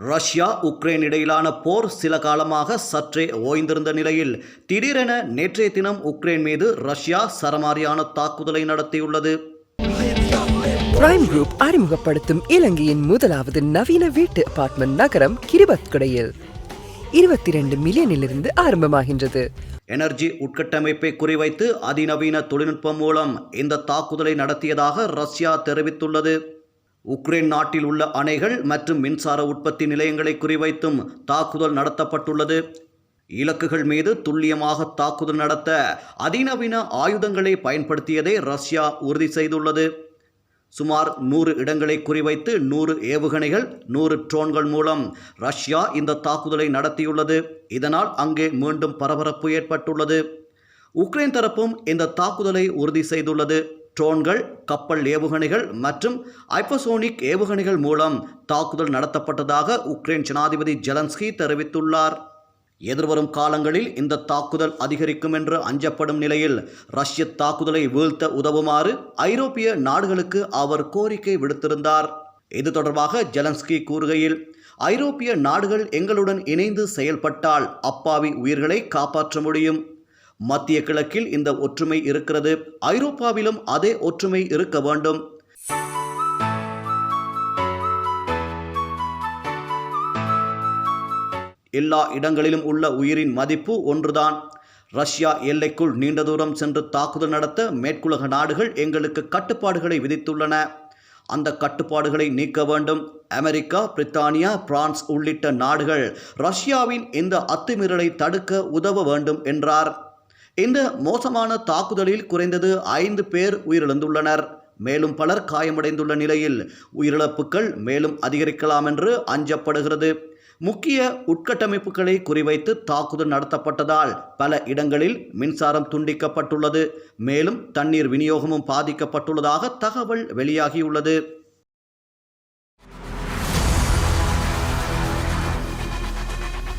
Russia Ukraine இடையிலான போர் சில காலமாக சற்றே ஓய்ந்திருந்த நிலையில் திடீரென நேற்றைய தினம் உக்ரைன் மீது ரஷ்யா சரமாரியான தாக்குதலை நடத்தியுள்ளது. பிரைம் குரூப் அறிமுகப்படுத்தும் இலங்கையின் முதலாவது நவீன வீட்டு அபார்ட்மெண்ட் நகரம் கிரிபத்குடையில். இருபத்தி ரெண்டு மில்லியனிலிருந்து ஆரம்பமாகின்றது. எனர்ஜி உட்கட்டமைப்பை குறிவைத்து அதிநவீன தொழில்நுட்பம் மூலம் இந்த தாக்குதலை நடத்தியதாக ரஷ்யா தெரிவித்துள்ளது. உக்ரைன் நாட்டில் உள்ள அணைகள் மற்றும் மின்சார உற்பத்தி நிலையங்களை குறிவைத்தும் தாக்குதல் நடத்தப்பட்டுள்ளது. இலக்குகள் மீது துல்லியமாக தாக்குதல் நடத்த அதிநவீன ஆயுதங்களை பயன்படுத்தியதை ரஷ்யா உறுதி செய்துள்ளது. சுமார் நூறு இடங்களை குறிவைத்து நூறு ஏவுகணைகள் நூறு ட்ரோன்கள் மூலம் ரஷ்யா இந்த தாக்குதலை நடத்தியுள்ளது. இதனால் அங்கே மீண்டும் பரபரப்பு ஏற்பட்டுள்ளது. உக்ரைன் தரப்பும் இந்த தாக்குதலை உறுதி செய்துள்ளது. ட்ரோன்கள் கப்பல் ஏவுகணைகள் மற்றும் ஐப்பசோனிக் ஏவுகணைகள் மூலம் தாக்குதல் நடத்தப்பட்டதாக உக்ரைன் ஜனாதிபதி ஜெலன்ஸ்கி தெரிவித்துள்ளார். எதிர்வரும் காலங்களில் இந்த தாக்குதல் அதிகரிக்கும் என்று அஞ்சப்படும் நிலையில் ரஷ்ய தாக்குதலை வீழ்த்த உதவுமாறு ஐரோப்பிய நாடுகளுக்கு அவர் கோரிக்கை விடுத்திருந்தார். இது தொடர்பாக ஜெலன்ஸ்கி கூறுகையில் ஐரோப்பிய நாடுகள் எங்களுடன் இணைந்து செயல்பட்டால் அப்பாவி உயிர்களை காப்பாற்ற முடியும். மத்திய கிழக்கில் இந்த ஒற்றுமை இருக்கிறது. ஐரோப்பாவிலும் அதே ஒற்றுமை இருக்க வேண்டும். எல்லா இடங்களிலும் உள்ள உயிரின் மதிப்பு ஒன்றுதான். ரஷ்யா எல்லைக்குள் நீண்ட தூரம் சென்று தாக்குதல் நடத்த மேற்குலக நாடுகள் எங்களுக்கு கட்டுப்பாடுகளை விதித்துள்ளன. அந்த கட்டுப்பாடுகளை நீக்க வேண்டும். அமெரிக்கா பிரித்தானியா பிரான்ஸ் உள்ளிட்ட நாடுகள் ரஷ்யாவின் இந்த அத்துமீறலை தடுக்க உதவ வேண்டும் என்றார். இந்த மோசமான தாக்குதலில் குறைந்தது ஐந்து பேர் உயிரிழந்துள்ளனர். மேலும் பலர் காயமடைந்துள்ள நிலையில் உயிரிழப்புகள் மேலும் அதிகரிக்கலாம் என்று அஞ்சப்படுகிறது. முக்கிய உட்கட்டமைப்புகளை குறிவைத்து தாக்குதல் நடத்தப்பட்டதால் பல இடங்களில் மின்சாரம் துண்டிக்கப்பட்டுள்ளது. மேலும் தண்ணீர் விநியோகமும் பாதிக்கப்பட்டுள்ளதாக தகவல் வெளியாகியுள்ளது.